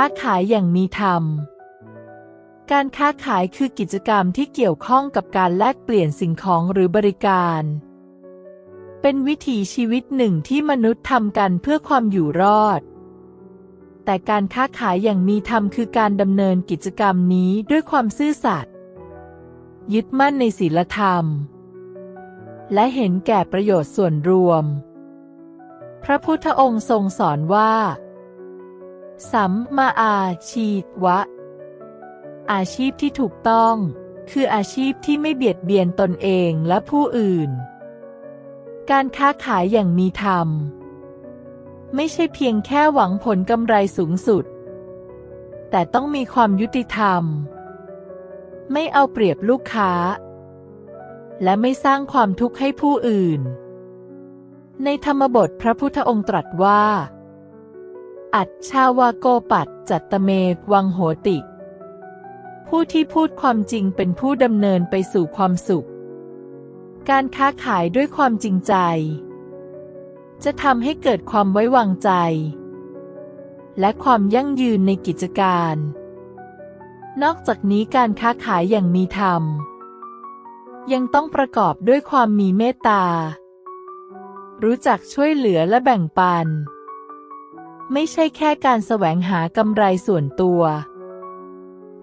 ค้าขายอย่างมีธรรม การค้าขายคือกิจกรรมที่เกี่ยวข้องกับการแลกเปลี่ยนสิ่งของหรือบริการ เป็นวิถีชีวิตหนึ่งที่มนุษย์ทำกันเพื่อความอยู่รอด แต่การค้าขายอย่างมีธรรมคือการดำเนินกิจกรรมนี้ด้วยความซื่อสัตย์ยึดมั่นในศีลธรรม และเห็นแก่ประโยชน์ส่วนรวม พระพุทธองค์ทรงสอนว่า สัมมาอาชีวะ อาชีพที่ถูกต้อง คืออาชีพที่ไม่เบียดเบียนตนเองและผู้อื่น การค้าขายอย่างมีธรรม ไม่ใช่เพียงแค่หวังผลกำไรสูงสุด แต่ต้องมีความยุติธรรม ไม่เอาเปรียบลูกค้า และไม่สร้างความทุกข์ให้ผู้อื่น ในธรรมบทพระพุทธองค์ตรัสว่า อัจชาวาโกปัตจัตตเมวังโหติ ผู้ที่พูดความจริงเป็นผู้ดำเนินไปสู่ความสุข การค้าขายด้วยความจริงใจ จะทำให้เกิดความไว้วางใจ และความยั่งยืนในกิจการ นอกจากนี้การค้าขายอย่างมีธรรม ยังต้องประกอบด้วยความมีเมตตา รู้จักช่วยเหลือและแบ่งปัน ไม่ใช่แค่การแสวงหากำไรส่วนตัว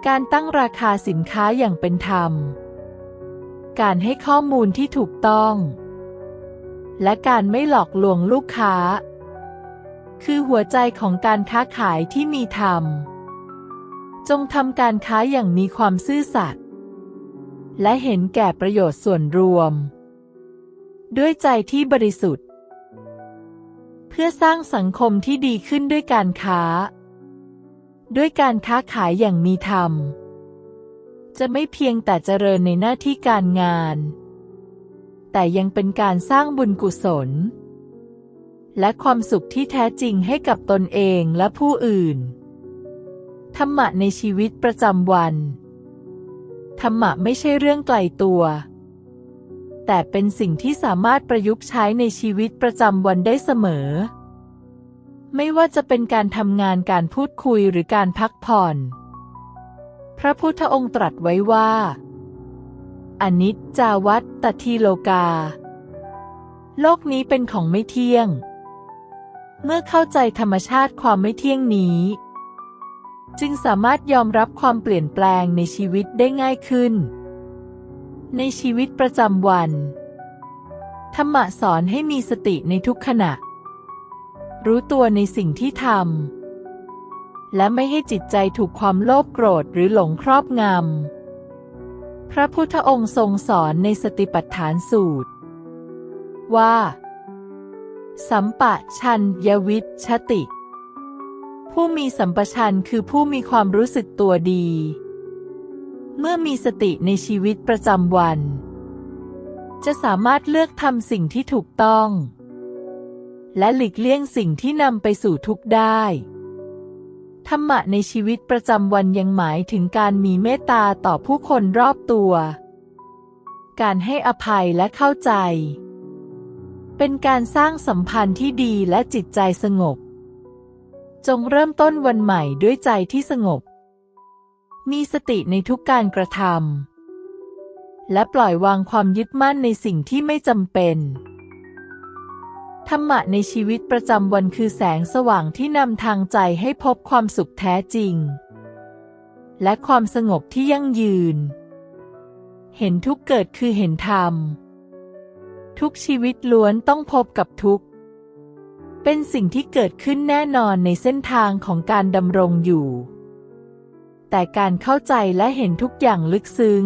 การตั้งราคาสินค้าอย่างเป็นธรรม การให้ข้อมูลที่ถูกต้อง และการไม่หลอกลวงลูกค้า คือหัวใจของการค้าขายที่มีธรรม จงทำการค้าอย่างมีความซื่อสัตย์และเห็นแก่ประโยชน์ส่วนรวม ด้วยใจที่บริสุทธิ์ พื่อสร้างสังคมที่ดีขึ้นด้วยการค้า ด้วยการค้าขายอย่างมีธรรม จะไม่เพียงแต่เจริญในหน้าที่การงาน แต่ยังเป็นการสร้างบุญกุศล และความสุขที่แท้จริงให้กับตนเองและผู้อื่น ธรรมะในชีวิตประจำวัน ธรรมะไม่ใช่เรื่องไกลตัว แต่เป็นสิ่งที่สามารถประยุกต์ใช้ในชีวิตประจำวันได้เสมอ ไม่ว่าจะเป็นการทำงานการพูดคุยหรือการพักผ่อน พระพุทธองค์ตรัสไว้ว่าอนิจจาวัตตทีโลกา โลกนี้เป็นของไม่เที่ยง เมื่อเข้าใจธรรมชาติความไม่เที่ยงนี้ จึงสามารถยอมรับความเปลี่ยนแปลงในชีวิตได้ง่ายขึ้น ในชีวิตประจำวัน ธรรมะสอนให้มีสติในทุกขณะ รู้ตัวในสิ่งที่ทำ และไม่ให้จิตใจถูกความโลภโกรธหรือหลงครอบงำ พระพุทธองค์ทรงสอนในสติปัฏฐานสูตร ว่า สัมปะชันยวิชติ ผู้มีสัมปชัญคือผู้มีความรู้สึกตัวดี เมื่อมีสติในชีวิตประจำวัน จะสามารถเลือกทำสิ่งที่ถูกต้อง และหลีกเลี่ยงสิ่งที่นำไปสู่ทุกข์ได้ธรรมะในชีวิตประจำวันยังหมายถึงการมีเมตตาต่อผู้คนรอบตัว การให้อภัยและเข้าใจ เป็นการสร้างสัมพันธ์ที่ดีและจิตใจสงบ จงเริ่มต้นวันใหม่ด้วยใจที่สงบ มีสติในทุกการกระทำและปล่อยวางความยึดมั่นในสิ่งที่ไม่จำเป็น ธรรมะในชีวิตประจำวันคือแสงสว่างที่นำทางใจให้พบความสุขแท้จริง และความสงบที่ยั่งยืน เห็นทุกเกิดคือเห็นธรรม ทุกชีวิตล้วนต้องพบกับทุกเป็นสิ่งที่เกิดขึ้นแน่นอนในเส้นทางของการดำรงอยู่ แต่การเข้าใจและเห็นทุกอย่างลึกซึ้ง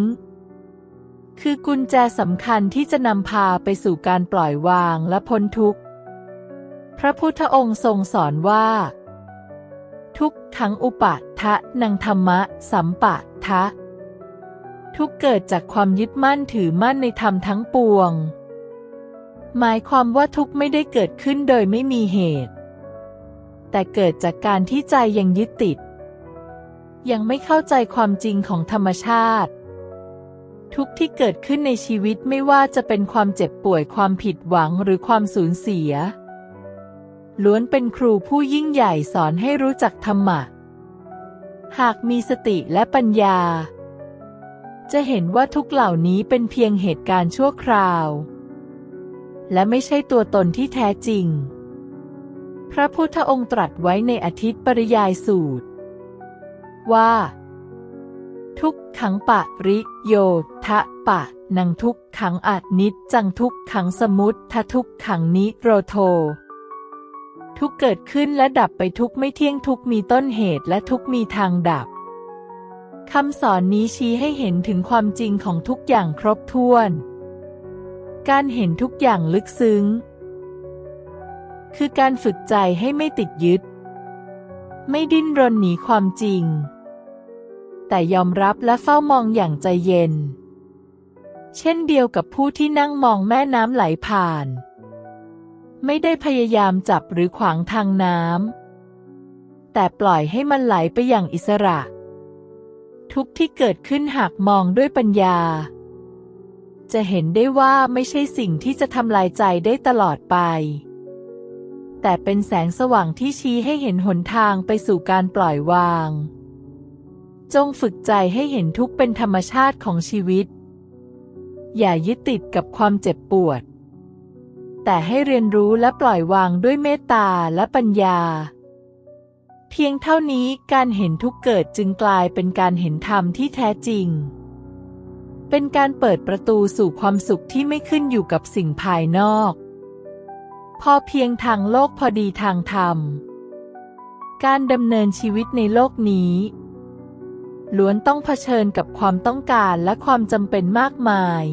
คือกุญแจสำคัญที่จะนำพาไปสู่การปล่อยวางและพ้นทุกข์ พระพุทธองค์ทรงสอนว่า ทุกขังอุปะทะนังธรรมะ สัมปะทะ ทุกเกิดจากความยึดมั่นถือมั่นในธรรมทั้งปวง หมายความว่าทุกไม่ได้เกิดขึ้นโดยไม่มีเหตุ แต่เกิดจากการที่ใจยังยึดติด ยังไม่เข้าใจความจริงของธรรมชาติ ทุกที่เกิดขึ้นในชีวิตไม่ว่าจะเป็นความเจ็บป่วยความผิดหวังหรือความสูญเสีย ล้วนเป็นครูผู้ยิ่งใหญ่สอนให้รู้จักธรรมะ หากมีสติและปัญญา จะเห็นว่าทุกเหล่านี้เป็นเพียงเหตุการณ์ชั่วคราว และไม่ใช่ตัวตนที่แท้จริง พระพุทธองค์ตรัสไว้ในอาทิตย์ปริยายสูตร ว่า ทุกขังปะริโยทะปะนังทุกขังอาจนิจจังทุกขังสมุตทะทุกขังนิโรโท ทุกเกิดขึ้นและดับไปทุกไม่เที่ยงทุกมีต้นเหตุและทุกมีทางดับคำสอนนี้ชี้ให้เห็นถึงความจริงของทุกอย่างครบถ้วน การเห็นทุกอย่างลึกซึ้ง คือการฝึกใจให้ไม่ติดยึด ไม่ดิ้นรนหนีความจริง แต่ยอมรับและเฝ้ามองอย่างใจเย็น เช่นเดียวกับผู้ที่นั่งมองแม่น้ำไหลผ่าน ไม่ได้พยายามจับหรือขวางทางน้ำแต่ปล่อยให้มันไหลไปอย่างอิสระ ทุกที่เกิดขึ้นหากมองด้วยปัญญา จะเห็นได้ว่าไม่ใช่สิ่งที่จะทำลายใจได้ตลอดไปแต่เป็นแสงสว่างที่ชี้ให้เห็นหนทางไปสู่การปล่อยวาง จงฝึกใจให้เห็นทุกเป็นธรรมชาติของชีวิต อย่ายึดติดกับความเจ็บปวด แต่ให้เรียนรู้และปล่อยวางด้วยเมตตาและปัญญา เพียงเท่านี้การเห็นทุกเกิดจึงกลายเป็นการเห็นธรรมที่แท้จริง เป็นการเปิดประตูสู่ความสุขที่ไม่ขึ้นอยู่กับสิ่งภายนอก พอเพียงทางโลกพอดีทางธรรม การดำเนินชีวิตในโลกนี้ ล้วนต้องเผชิญกับความต้องการและความจำเป็นมากมาย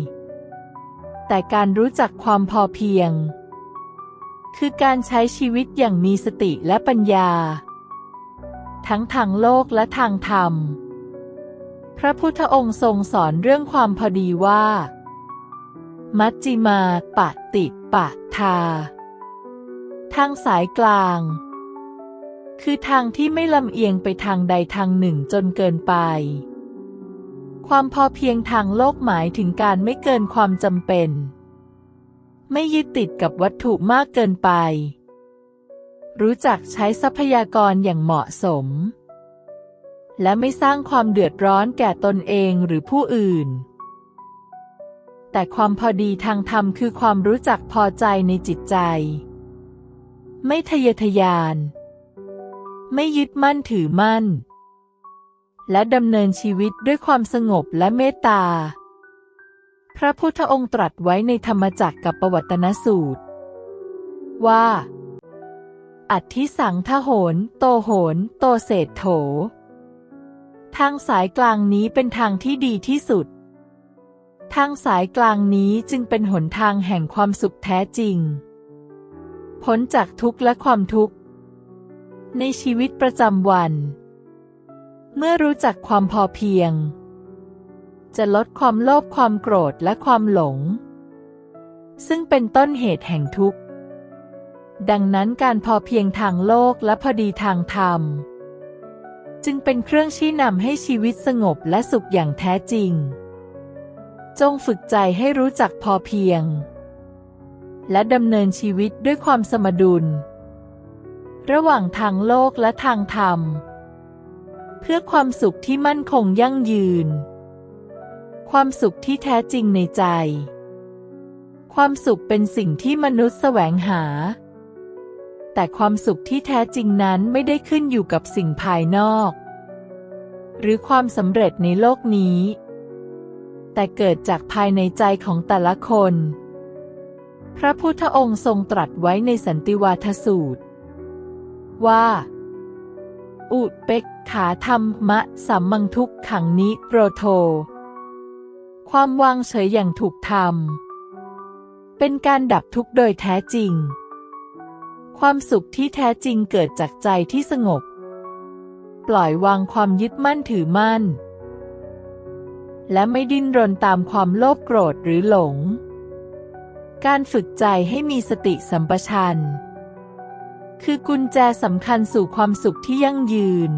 แต่การรู้จักความพอเพียง คือการใช้ชีวิตอย่างมีสติและปัญญา ทั้งทางโลกและทางธรรม พระพุทธองค์ทรงสอนเรื่องความพอดีว่า มัจจิมาปะติปะทา ทางสายกลาง คือทางที่ไม่ลำเอียงไปทางใดทางหนึ่งจนเกินไป ความพอเพียงทางโลกหมายถึงการไม่เกินความจำเป็น ไม่ยึดติดกับวัตถุมากเกินไป รู้จักใช้ทรัพยากรอย่างเหมาะสม และไม่สร้างความเดือดร้อนแก่ตนเองหรือผู้อื่น แต่ความพอดีทางธรรมคือความรู้จักพอใจในจิตใจ ไม่ทะเยอทะยาน ไม่ยึดมั่นถือมั่น และดำเนินชีวิตด้วยความสงบและเมตตา พระพุทธองค์ตรัสไว้ในธรรมจักรกับปวัตนสูตร ว่า อัติสังทโหน โตโหน โตเศษโถ ทางสายกลางนี้เป็นทางที่ดีที่สุด ทางสายกลางนี้จึงเป็นหนทางแห่งความสุขแท้จริงพ้นจากทุกข์และความทุกข์ ในชีวิตประจำวัน เมื่อรู้จักความพอเพียง จะลดความโลภความโกรธและความหลง ซึ่งเป็นต้นเหตุแห่งทุกข์ ดังนั้นการพอเพียงทางโลกและพอดีทางธรรม จึงเป็นเครื่องชี้นำให้ชีวิตสงบและสุขอย่างแท้จริง จงฝึกใจให้รู้จักพอเพียง และดำเนินชีวิตด้วยความสมดุล ระหว่างทางโลกและทางธรรม เพื่อความสุขที่มั่นคงยั่งยืน ความสุขที่แท้จริงในใจ ความสุขเป็นสิ่งที่มนุษย์แสวงหา แต่ความสุขที่แท้จริงนั้นไม่ได้ขึ้นอยู่กับสิ่งภายนอก หรือความสำเร็จในโลกนี้ แต่เกิดจากภายในใจของแต่ละคน พระพุทธองค์ทรงตรัสไว้ในสันติวาทสูตร ว่า อุเปกขาธรรมะสัมมังทุกขังนิโรโท ความวางเฉยอย่างถูกธรรม เป็นการดับทุกข์โดยแท้จริง ความสุขที่แท้จริงเกิดจากใจที่สงบ ปล่อยวางความยึดมั่นถือมั่น และไม่ดิ้นรนตามความโลภโกรธหรือหลง การฝึกใจให้มีสติสัมปชัญญะ คือกุญแจสำคัญสู่ความสุขที่ยั่งยืน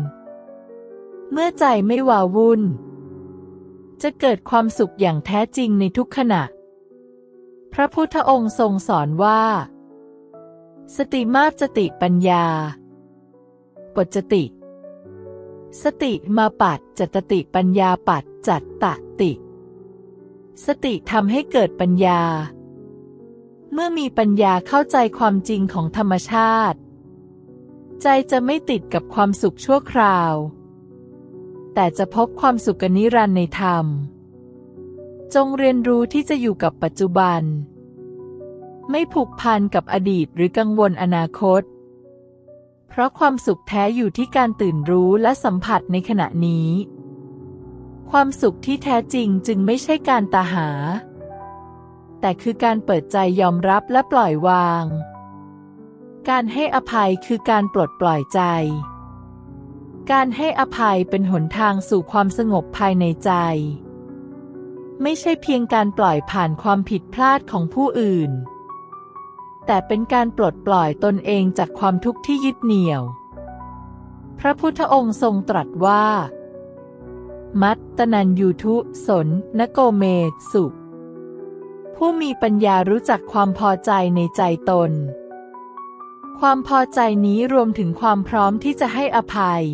เมื่อใจไม่วาวุ่น จะเกิดความสุขอย่างแท้จริงในทุกขณะ พระพุทธองค์ทรงสอนว่า สติมาจติปัญญาปจติ สติมาปัดจตติปัญญาปัดจัตตติ สติทำให้เกิดปัญญาเมื่อมีปัญญาเข้าใจความจริงของธรรมชาติ ใจจะไม่ติดกับความสุขชั่วคราว แต่จะพบความสุขนิรันดร์ในธรรม จงเรียนรู้ที่จะอยู่กับปัจจุบัน ไม่ผูกพันกับอดีตหรือกังวลอนาคต เพราะความสุขแท้อยู่ที่การตื่นรู้และสัมผัสในขณะนี้ ความสุขที่แท้จริงจึงไม่ใช่การตาหา แต่คือการเปิดใจยอมรับและปล่อยวาง การให้อภัยคือการปลดปล่อยใจ การให้อภัยเป็นหนทางสู่ความสงบภายในใจ ไม่ใช่เพียงการปล่อยผ่านความผิดพลาดของผู้อื่น แต่เป็นการปลดปล่อยตนเองจากความทุกข์ที่ยึดเหนี่ยว พระพุทธองค์ทรงตรัสว่า มัตตนันยูทุสนนโกเมสุผู้มีปัญญารู้จักความพอใจในใจตน ความพอใจนี้รวมถึงความพร้อมที่จะให้อภัย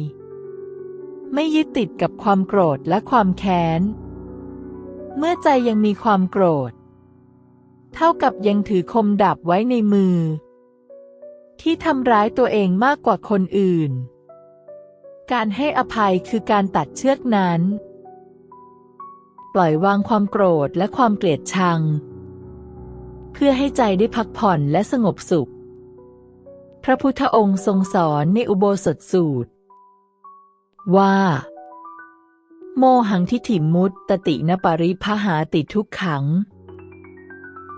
ไม่ยึดติดกับความโกรธและความแค้น เมื่อใจยังมีความโกรธ เท่ากับยังถือคมดับไว้ในมือ ที่ทำร้ายตัวเองมากกว่าคนอื่น การให้อภัยคือการตัดเชือกนั้น ปล่อยวางความโกรธและความเกลียดชัง เพื่อให้ใจได้พักผ่อนและสงบสุข พระพุทธองค์ทรงสอนในอุโบสถสูตร ว่า โมหังทิฐิมุตตตินปริพหาติทุกขัง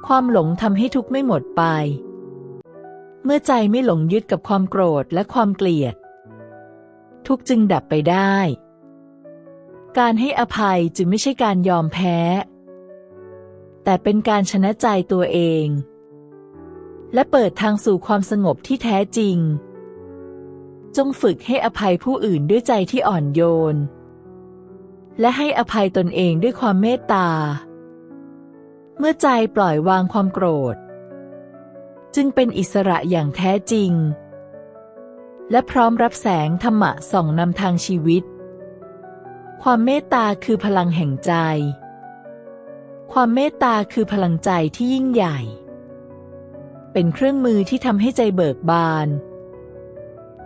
ความหลงทำให้ทุกข์ไม่หมดไป เมื่อใจไม่หลงยึดกับความโกรธและความเกลียด ทุกจึงดับไปได้ การให้อภัยจึงไม่ใช่การยอมแพ้ แต่เป็นการชนะใจตัวเอง และเปิดทางสู่ความสงบที่แท้จริง จงฝึกให้อภัยผู้อื่นด้วยใจที่อ่อนโยน และให้อภัยตนเองด้วยความเมตตา เมื่อใจปล่อยวางความโกรธ จึงเป็นอิสระอย่างแท้จริง และพร้อมรับแสงธรรมะส่องนำทางชีวิต ความเมตตาคือพลังแห่งใจ ความเมตตาคือพลังใจที่ยิ่งใหญ่ เป็นเครื่องมือที่ทำให้ใจเบิกบาน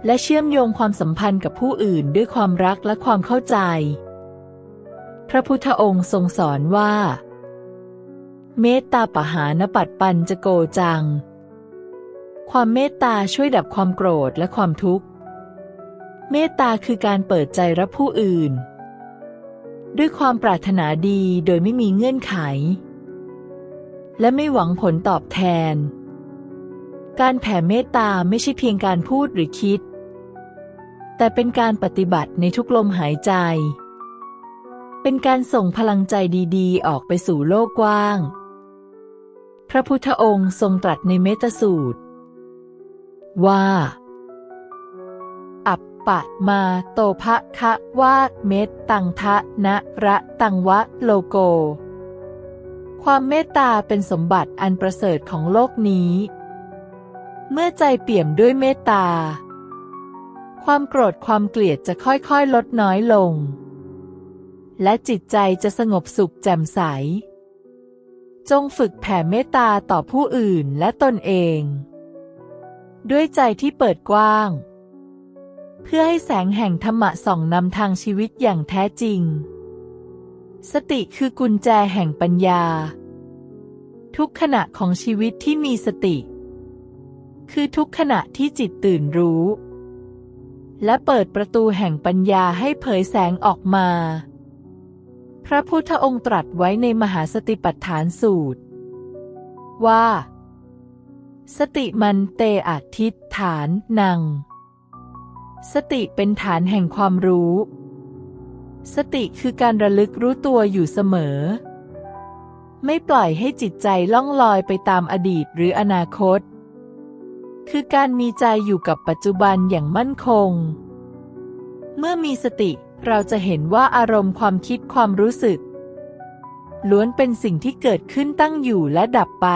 และเชื่อมโยงความสัมพันธ์กับผู้อื่นด้วยความรักและความเข้าใจ พระพุทธองค์ทรงสอนว่า เมตตาปหานปัดปันจะโกจัง ความเมตตาช่วยดับความโกรธและความทุกข์ เมตตาคือการเปิดใจรับผู้อื่น ด้วยความปรารถนาดีโดยไม่มีเงื่อนไขและไม่หวังผลตอบแทน การแผ่เมตตาไม่ใช่เพียงการพูดหรือคิด แต่เป็นการปฏิบัติในทุกลมหายใจ เป็นการส่งพลังใจดีๆ ออกไปสู่โลกกว้าง พระพุทธองค์ทรงตรัสในเมตสูตร ว่า อัปปะมาโตภะคะวาเมตตังทะนะระตังวะโลโก ความเมตตาเป็นสมบัติอันประเสริฐของโลกนี้ เมื่อใจเปี่ยมด้วยเมตตา ความโกรธความเกลียดจะค่อยๆ ลดน้อยลง และจิตใจจะสงบสุขแจ่มใส จงฝึกแผ่เมตตาต่อผู้อื่นและตนเอง ด้วยใจที่เปิดกว้าง เพื่อให้แสงแห่งธรรมะส่องนำทางชีวิตอย่างแท้จริง สติคือกุญแจแห่งปัญญา ทุกขณะของชีวิตที่มีสติ คือทุกขณะที่จิตตื่นรู้ และเปิดประตูแห่งปัญญาให้เผยแสงออกมา พระพุทธองค์ตรัสไว้ในมหาสติปัฏฐานสูตร ว่า สติมันเตอทิฏฐานนัง สติเป็นฐานแห่งความรู้ สติคือการระลึกรู้ตัวอยู่เสมอ ไม่ปล่อยให้จิตใจล่องลอยไปตามอดีตหรืออนาคต คือการมีใจอยู่กับปัจจุบันอย่างมั่นคง เมื่อมีสติเราจะเห็นว่าอารมณ์ความคิดความรู้สึก ล้วนเป็นสิ่งที่เกิดขึ้นตั้งอยู่และดับไป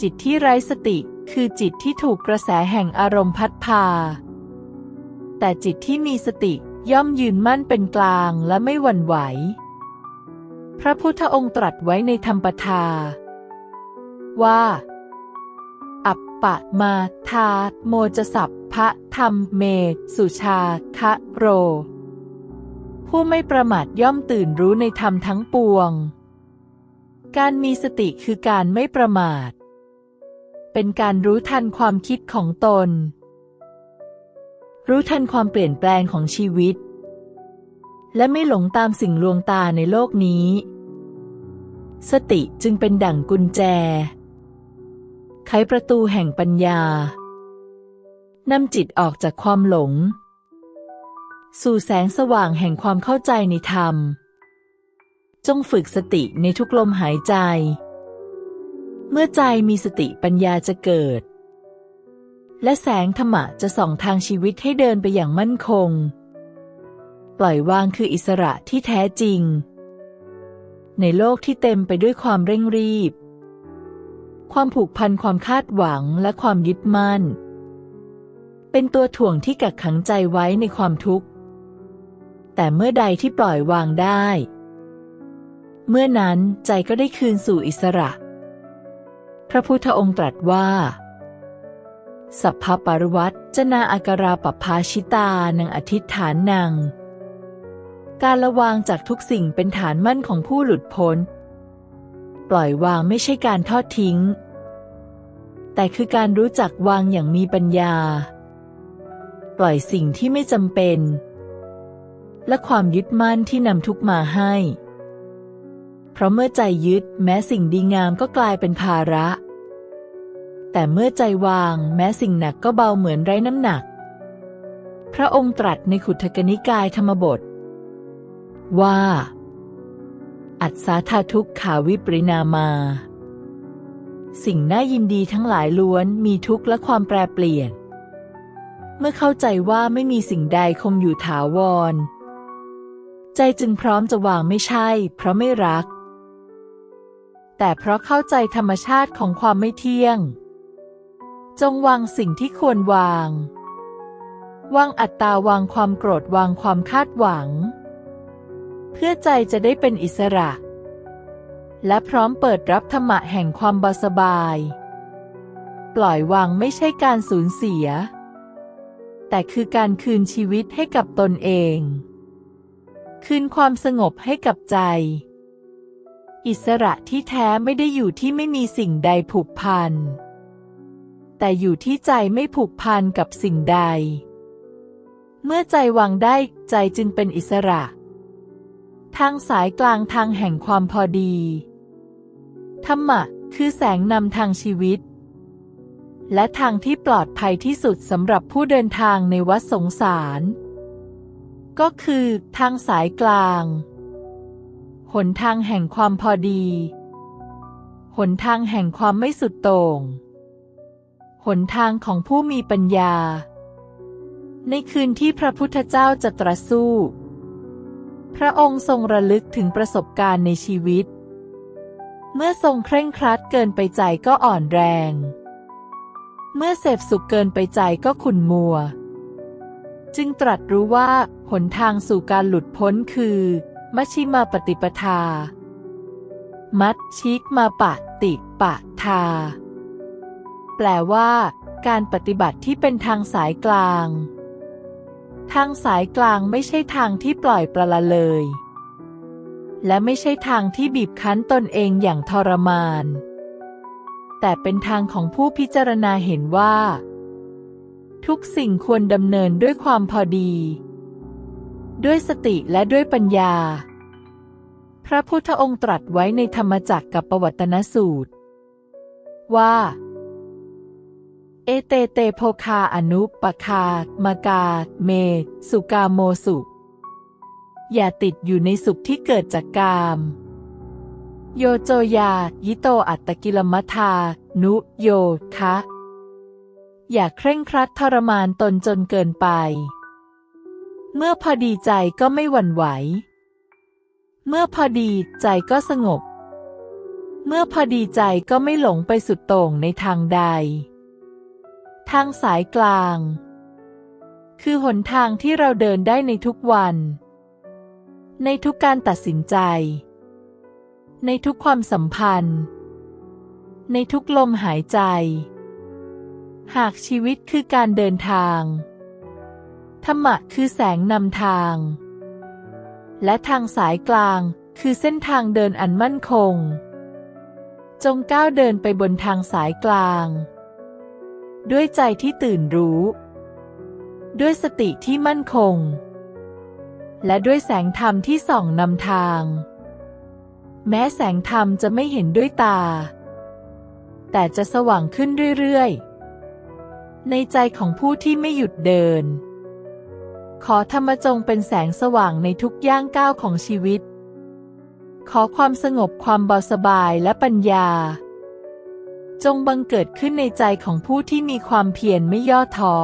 จิตที่ไร้สติคือจิตที่ถูกกระแสแห่งอารมณ์พัดพา แต่จิตที่มีสติย่อมยืนมั่นเป็นกลางและไม่หวั่นไหว พระพุทธองค์ตรัสไว้ในธรรมปทา ว่า ปะมาทา โมจสัพพะธรรมเม สุชาคะโร ผู้ไม่ประมาทย่อมตื่นรู้ในธรรมทั้งปวง การมีสติคือการไม่ประมาท เป็นการรู้ทันความคิดของตน รู้ทันความเปลี่ยนแปลงของชีวิต และไม่หลงตามสิ่งลวงตาในโลกนี้ สติจึงเป็นดั่งกุญแจ ไขประตูแห่งปัญญานำจิตออกจากความหลง สู่แสงสว่างแห่งความเข้าใจในธรรม จงฝึกสติในทุกลมหายใจ เมื่อใจมีสติปัญญาจะเกิด และแสงธรรมะจะส่องทางชีวิตให้เดินไปอย่างมั่นคง ปล่อยวางคืออิสระที่แท้จริง ในโลกที่เต็มไปด้วยความเร่งรีบ ความผูกพันความคาดหวังและความยึดมั่น เป็นตัวถ่วงที่กักขังใจไว้ในความทุกข์ แต่เมื่อใดที่ปล่อยวางได้ เมื่อนั้นใจก็ได้คืนสู่อิสระ พระพุทธองค์ตรัสว่า สัพพปรวัตจนาอาการาปภาชิตานังอธิษฐานนังการละวางจากทุกสิ่งเป็นฐานมั่นของผู้หลุดพ้น ปล่อยวางไม่ใช่การทอดทิ้ง แต่คือการรู้จักวางอย่างมีปัญญา ปล่อยสิ่งที่ไม่จำเป็น และความยึดมั่นที่นำทุกมาให้ เพราะเมื่อใจยึดแม้สิ่งดีงามก็กลายเป็นภาระ แต่เมื่อใจวางแม้สิ่งหนักก็เบาเหมือนไร้น้ำหนัก พระองค์ตรัสในขุทกนิกายธรรมบท ว่า อัศธาทุกขาวิปรินามา สิ่งน่ายินดีทั้งหลายล้วนมีทุกข์และความแปรเปลี่ยน เมื่อเข้าใจว่าไม่มีสิ่งใดคงอยู่ถาวร ใจจึงพร้อมจะวางไม่ใช่ เพราะไม่รัก แต่เพราะเข้าใจธรรมชาติของความไม่เที่ยง จงวางสิ่งที่ควรวาง วางอัตตาวางความโกรธวางความคาดหวัง เพื่อใจจะได้เป็นอิสระ และพร้อมเปิดรับธรรมะแห่งความบาสบาย ปล่อยวางไม่ใช่การสูญเสีย แต่คือการคืนชีวิตให้กับตนเอง คืนความสงบให้กับใจ อิสระที่แท้ไม่ได้อยู่ที่ไม่มีสิ่งใดผูกพันแต่อยู่ที่ใจไม่ผูกพันกับสิ่งใด เมื่อใจวางได้ใจจึงเป็นอิสระ ทางสายกลางทางแห่งความพอดี ธรรมะ คือแสงนำทางชีวิต และทางที่ปลอดภัยที่สุดสำหรับผู้เดินทางในวัดสงสาร ก็คือทางสายกลาง หนทางแห่งความพอดี หนทางแห่งความไม่สุดโต่ง หนทางของผู้มีปัญญา ในคืนที่พระพุทธเจ้าจะตรัสสู้ พระองค์ทรงระลึกถึงประสบการณ์ในชีวิต เมื่อทรงเคร่งครัดเกินไปใจก็อ่อนแรง เมื่อเสพสุขเกินไปใจก็ขุ่นมัว จึงตรัสรู้ว่าหนทางสู่การหลุดพ้นคือมัชชิมาปฏิปทา มัชชิมาปะติปะทา แปลว่า การปฏิบัติที่เป็นทางสายกลาง ทางสายกลางไม่ใช่ทางที่ปล่อยปละละเลย และไม่ใช่ทางที่บีบคั้นตนเองอย่างทรมาน แต่เป็นทางของผู้พิจารณาเห็นว่า ทุกสิ่งควรดำเนินด้วยความพอดี ด้วยสติและด้วยปัญญา พระพุทธองค์ตรัสไว้ในธรรมจักรกับปวัตนสูตร ว่า เอเตเตโพคาอนุปคา มากา เม สุกาโมสุอย่าติดอยู่ในสุขที่เกิดจากกาม โยโจยา ยิโตอัตตกิลมัทา นุ โยคะ อย่าเคร่งครัดทรมานตนจนเกินไป เมื่อพอดีใจก็ไม่หวั่นไหว เมื่อพอดีใจก็สงบ เมื่อพอดีใจก็ไม่หลงไปสุดโต่งในทางใด ทางสายกลาง คือหนทางที่เราเดินได้ในทุกวัน ในทุกการตัดสินใจ ในทุกความสัมพันธ์ ในทุกลมหายใจ หากชีวิตคือการเดินทางธรรมะคือแสงนำทาง และทางสายกลางคือเส้นทางเดินอันมั่นคง จงก้าวเดินไปบนทางสายกลาง ด้วยใจที่ตื่นรู้ ด้วยสติที่มั่นคง และด้วยแสงธรรมที่ส่องนำทาง แม้แสงธรรมจะไม่เห็นด้วยตา แต่จะสว่างขึ้นเรื่อยๆ ในใจของผู้ที่ไม่หยุดเดิน ขอธรรมจงเป็นแสงสว่างในทุกย่างก้าวของชีวิต ขอความสงบความเบาสบายและปัญญา จงบังเกิดขึ้นในใจของผู้ที่มีความเพียรไม่ย่อท้อ